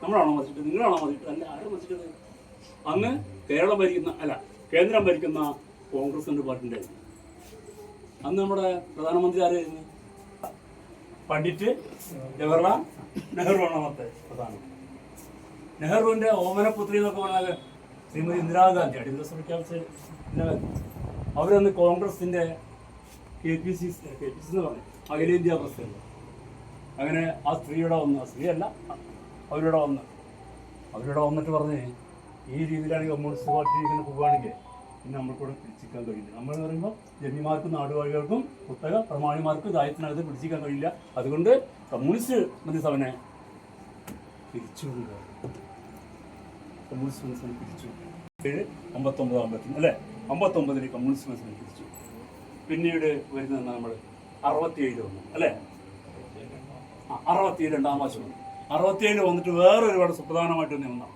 നമ്മളാണോ മതിച്ചത് നിങ്ങളാണോ മതിച്ചത് അല്ല ആരും മതിച്ചത് അന്ന് കേരളം ഭരിക്കുന്ന അല്ല കേന്ദ്രം ഭരിക്കുന്ന കോൺഗ്രസിന്റെ പാർട്ടിന്റെ അന്ന് നമ്മുടെ പ്രധാനമന്ത്രി ആരായിരുന്നു പണ്ഡിറ്റ് ജവഹർലാൽ നെഹ്റു ആണ് അന്നത്തെ പ്രധാനമന്ത്രി നെഹ്റുവിന്റെ ഓമനപുത്രി എന്നൊക്കെ പറഞ്ഞാൽ ശ്രീമതി ഇന്ദിരാഗാന്ധി അടിയന്തര പ്രഖ്യാപിച്ച അവരന്ന് കോൺഗ്രസിന്റെ K P C K P C എന്ന് പറഞ്ഞു അഖിലേന്ത്യാ പ്രസിഡന്റ്. അങ്ങനെ ആ സ്ത്രീയുടെ ഒന്ന് സ്ത്രീയല്ല അവരുടെ വന്ന്. അവരിവിടെ വന്നിട്ട് പറഞ്ഞ് ഈ രീതിയിലാണെങ്കിൽ കമ്മ്യൂണിസ്റ്റ് പാർട്ടി ഇങ്ങനെ പോവുകയാണെങ്കിൽ ഇനി നമ്മൾക്കൂടെ പിടിച്ചിരിക്കാൻ കഴിയില്ല. നമ്മൾ എന്ന് പറയുമ്പോൾ ജന്മിമാർക്കും നാടുവാഴികൾക്കും കുത്തക പ്രമാണിമാർക്കും ദായത്തിനകത്ത് പിടിച്ചിരിക്കാൻ കഴിയില്ല. അതുകൊണ്ട് കമ്മ്യൂണിസ്റ്റ് മന്ത്രിസഭനെ പിരിച്ചുകൊണ്ട് കമ്മ്യൂണിസ്റ്റ് മന്ത്രിസഭനെ പിരിച്ചു. ഏഴ് അമ്പത്തൊമ്പതാകുമ്പോഴത്തേക്കും അല്ലേ? അമ്പത്തൊമ്പതിൽ കമ്മ്യൂണിസ്റ്റ് മന്ത്രിസഭനെ പിരിച്ചു. പിന്നീട് വരുന്നതാണ് നമ്മൾ അറുപത്തിയേഴ് വന്നു അല്ലേ? അറുപത്തി രണ്ടാം മാസം വന്നു. അറുപത്തിയേഴ് വന്നിട്ട് വേറൊരുപാട് സുപ്രധാനമായിട്ട് നിന്നു